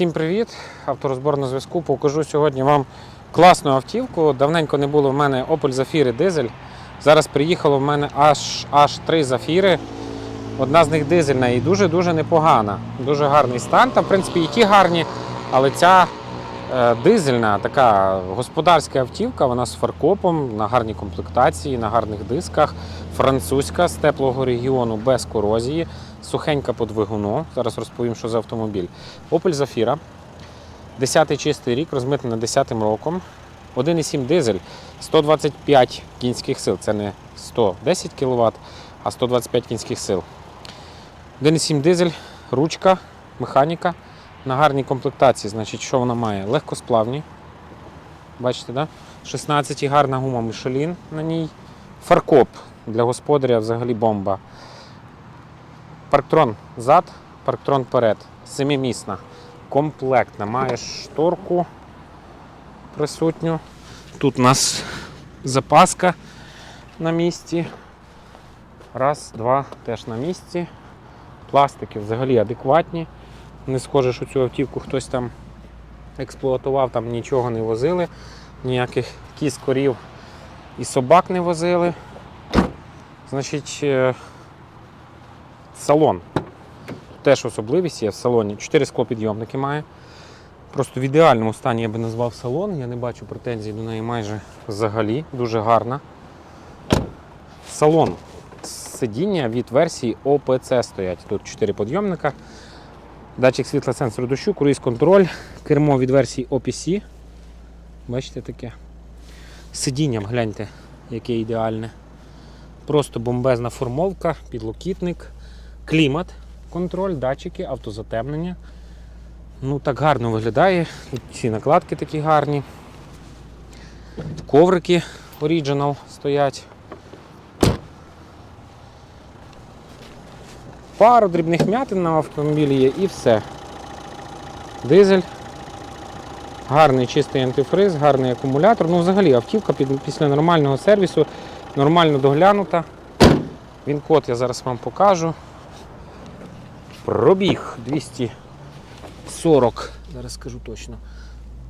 Всім привіт! Авторозбор на зв'язку. Покажу сьогодні вам класну автівку. Давненько не було в мене Opel Zafira дизель. Зараз приїхало в мене аж, аж три зафіри. Одна з них дизельна і дуже-дуже непогана. Дуже гарний стан. Та, в принципі, і ті гарні, але ця дизельна, така господарська автівка, вона з фаркопом, на гарній комплектації, на гарних дисках. Французька з теплого регіону без корозії, сухенька по двигуну. Зараз розповім, що за автомобіль. Opel Zafira. 10-й чистий рік, розмитнена 10-м роком. 1,7 дизель, 125 кінських сил. Це не 110 кВт, а 125 кінських сил. 1,7 дизель, ручка, механіка на гарній комплектації. Значить, що вона має? Легкосплавні. Бачите, да? 16 гарна гума Michelin на ній. Фаркоп для господаря взагалі бомба. Парктрон зад, парктрон перед. Семимісна. Комплектна. Має шторку присутню. Тут у нас запаска на місці. Раз, два, теж на місці. Пластики взагалі адекватні. Не схоже, що цю автівку хтось там експлуатував, там нічого не возили, ніяких кіз, корів і собак не возили. Значить, е, салон. Теж особливість є в салоні. Чотири склопідйомники має. Просто в ідеальному стані я би назвав салон. Я не бачу претензій до неї майже взагалі. Дуже гарна. Салон. Сидіння від версії ОПЦ стоять. Тут 4 підйомника. Датчик світла сенсору дощу, круїз контроль, кермо від версії OPC. Бачите таке. Сидінням гляньте, яке ідеальне. Просто бомбезна формовка, підлокітник, клімат, контроль, датчики, автозатемнення. Ну так гарно виглядає. Тут ці накладки такі гарні. Коврики Original стоять. Пару дрібних м'ятин на автомобілі є і все. Дизель. Гарний чистий антифриз, гарний акумулятор. Ну, взагалі, автівка після нормального сервісу, нормально доглянута. Він код я зараз вам покажу. Пробіг 240. Зараз скажу точно.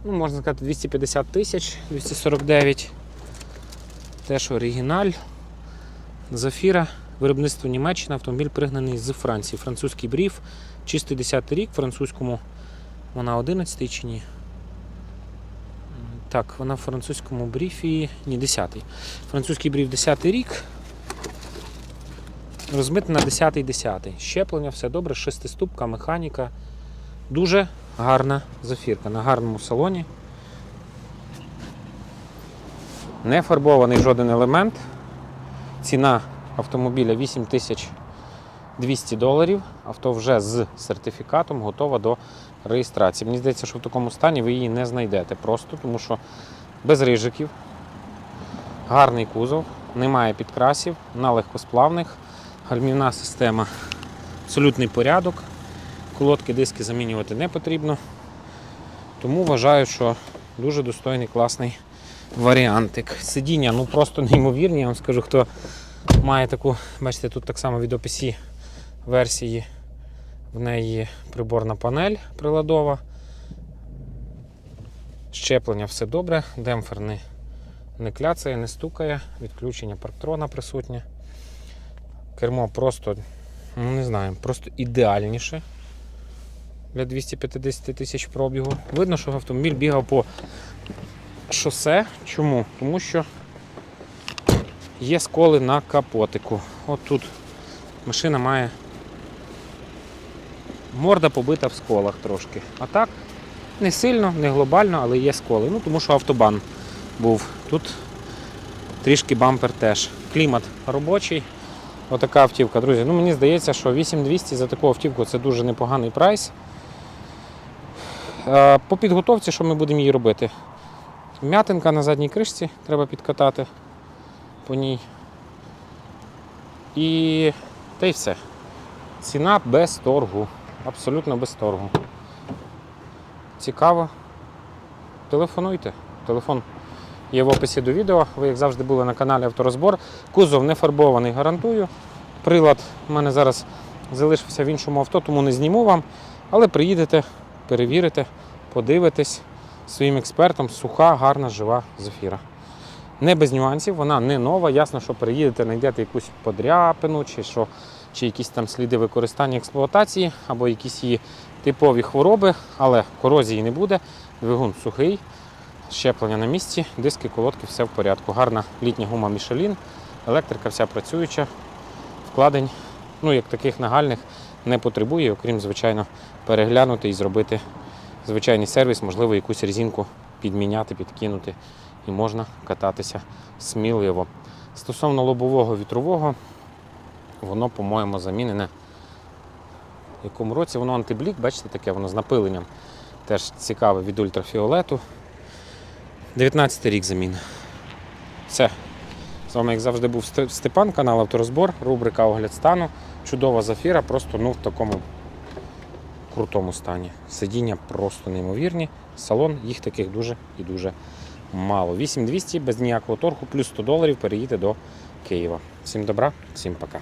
Ну, можна сказати, 250 тисяч, 249. Теж оригіналь. Зафіра. Виробництво Німеччина, автомобіль пригнаний з Франції. Французький бріф, чистий 10 рік, французькому вона 11 чи ні? Так, вона в французькому бріфі. Ні, 10. Французький бріф 10 рік. Розмитнена 10-й 10. Щеплення, все добре, шестиступка, механіка. Дуже гарна зафірка на гарному салоні. Не фарбований жоден елемент. Ціна автомобіля 8200 доларів. Авто вже з сертифікатом готова до реєстрації. Мені здається, що в такому стані ви її не знайдете просто, тому що без рижиків, гарний кузов, немає підкрасів, на легкосплавних, гальмівна система, абсолютний порядок. Колодки, диски замінювати не потрібно. Тому вважаю, що дуже достойний, класний варіантик. Сидіння ну просто неймовірні. Я вам скажу, хто має таку, бачите, тут так само від OPC версії. В неї приборна панель приладова. Щеплення все добре, демпфер не, не кляцає, не стукає, відключення парктрона присутнє. Кермо просто, ну не знаю, просто ідеальніше для 250 тисяч пробігу. Видно, що автомобіль бігав по шосе. Чому? Тому що є сколи на капотику. От тут машина має морда побита в сколах трошки. А так, не сильно, не глобально, але є сколи. Ну, тому що автобан був. Тут трішки бампер теж. Клімат робочий. Отака автівка, друзі. Ну, мені здається, що 8200 за таку автівку це дуже непоганий прайс. По підготовці, що ми будемо її робити? М'ятинка на задній кришці треба підкатати по ній. І та й все. Ціна без торгу. Абсолютно без торгу. Цікаво. Телефонуйте. Телефон є в описі до відео. Ви, як завжди, були на каналі Авторозбор. Кузов не фарбований, гарантую. Прилад у мене зараз залишився в іншому авто, тому не зніму вам. Але приїдете, перевірите, подивитесь своїм експертом. Суха, гарна, жива зефіра. Не без нюансів, вона не нова. Ясно, що приїдете, знайдете якусь подряпину, чи що, чи якісь там сліди використання експлуатації, або якісь її типові хвороби, але корозії не буде. Двигун сухий, щеплення на місці, диски, колодки, все в порядку. Гарна літня гума Michelin, електрика вся працююча, вкладень, ну як таких нагальних, не потребує, окрім, звичайно, переглянути і зробити звичайний сервіс, можливо, якусь резинку підміняти, підкинути і можна кататися сміливо. Стосовно лобового вітрового, воно, по-моєму, замінене. В якому році воно антиблік, бачите, таке воно з напиленням. Теж цікаве від ультрафіолету. 19 рік заміни. Все. З вами, як завжди, був Степан, канал Авторозбор, рубрика Огляд стану. Чудова зафіра, просто ну, в такому крутому стані. Сидіння просто неймовірні. Салон, їх таких дуже і дуже мало. 8200 без ніякого торгу, плюс 100 доларів переїде до Києва. Всім добра, всім пока.